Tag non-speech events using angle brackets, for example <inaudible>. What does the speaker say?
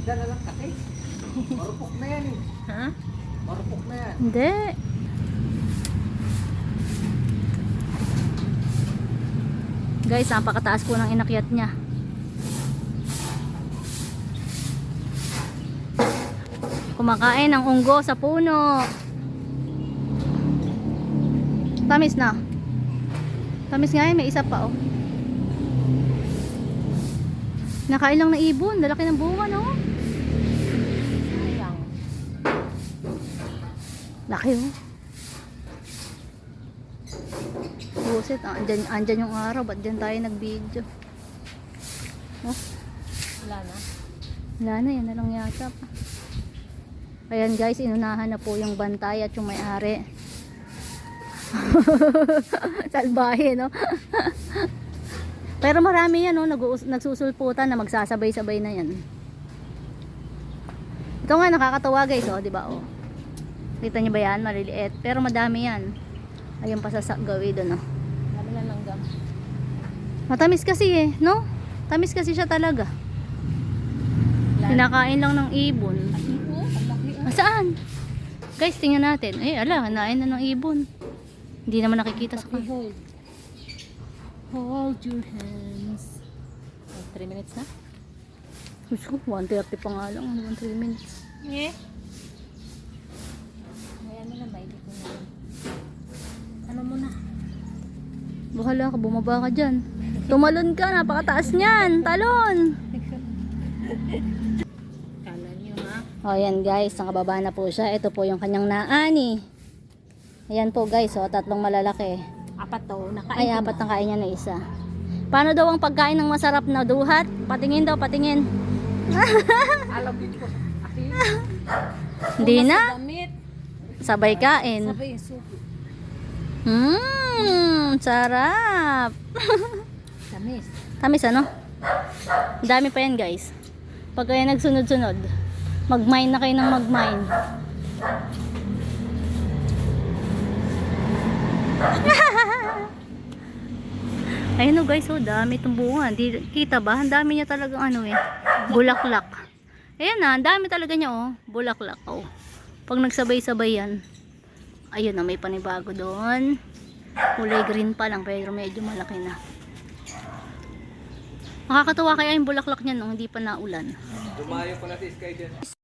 Na lang kasi. Marupok na yan eh. Ha? Marupok na yan. Hindi. Guys, napakataas po ng inakyat niya. Kumakain ng unggo sa puno. Tamis na. Tamis nga yun, may isa pa oh. Nakain lang na ibon, lalaki ng bunga no. Laki oh. Buset, andyan, andyan yung araw, ba't dyan tayo nag-video? Oh, Wala na. wala na, yan na lang yata pa. Ayan guys, inunahan na po yung bantay at yung may-ari. <laughs> Salbahe, no? <laughs> Pero marami yan, no? Nag nagsusulputan na magsasabay-sabay na yan. Ito nga, nakakatawa guys, oh, di ba? Oh. Kita niyo ba yan? Maliliit. Pero madami yan. Ayun pa sa gawin doon, oh. Dami na langgam. Matamis kasi eh, no? Tamis kasi siya talaga. Pinakain lang ng ibon. Ah. Saan? Guys, tingnan natin. Eh, ala, hanain na ng ibon. Hindi naman nakikita sa kan. Hold. Hold your hands. 3 minutes na? Gusto ko, 1.30 pa nga lang. 1 3 minutes. Eh. May ano na, may dito na. Ano mo na? Bahala ka, bumaba ka dyan. Tumalon ka, napakataas niyan. Talon! Kala niyo ha? O, yan guys, nakababa na po siya. Ito po yung kanyang naani. Ayan po guys, oh, tatlong malalaki. Apat to. Nakain Ay, apat na. ang kain niya na isa. Paano daw ang pagkain ng masarap na duhat? Patingin daw, patingin. <laughs> Alam din ko. Hindi na. Sabay kain. Sabay suki. Mmm, sarap. Tamis. Tamis ano? Dami pa yan guys. Pag kayo nagsunod-sunod, mag-mine na kayo ng mag-mine. <laughs> Ayun o guys, oh, dami itong bunga. Di, kita ba? Ang dami niya talagang ano eh. Bulaklak. Ayan na, ang dami talaga niya oh. Bulaklak oh. Pag nagsabay-sabay yan. Ayun na, may panibago doon. Kulay green pa lang pero medyo malaki na. Nakakatuwa kaya yung bulaklak niya nung hindi pa naulan. dumayo pala si Sky dyan.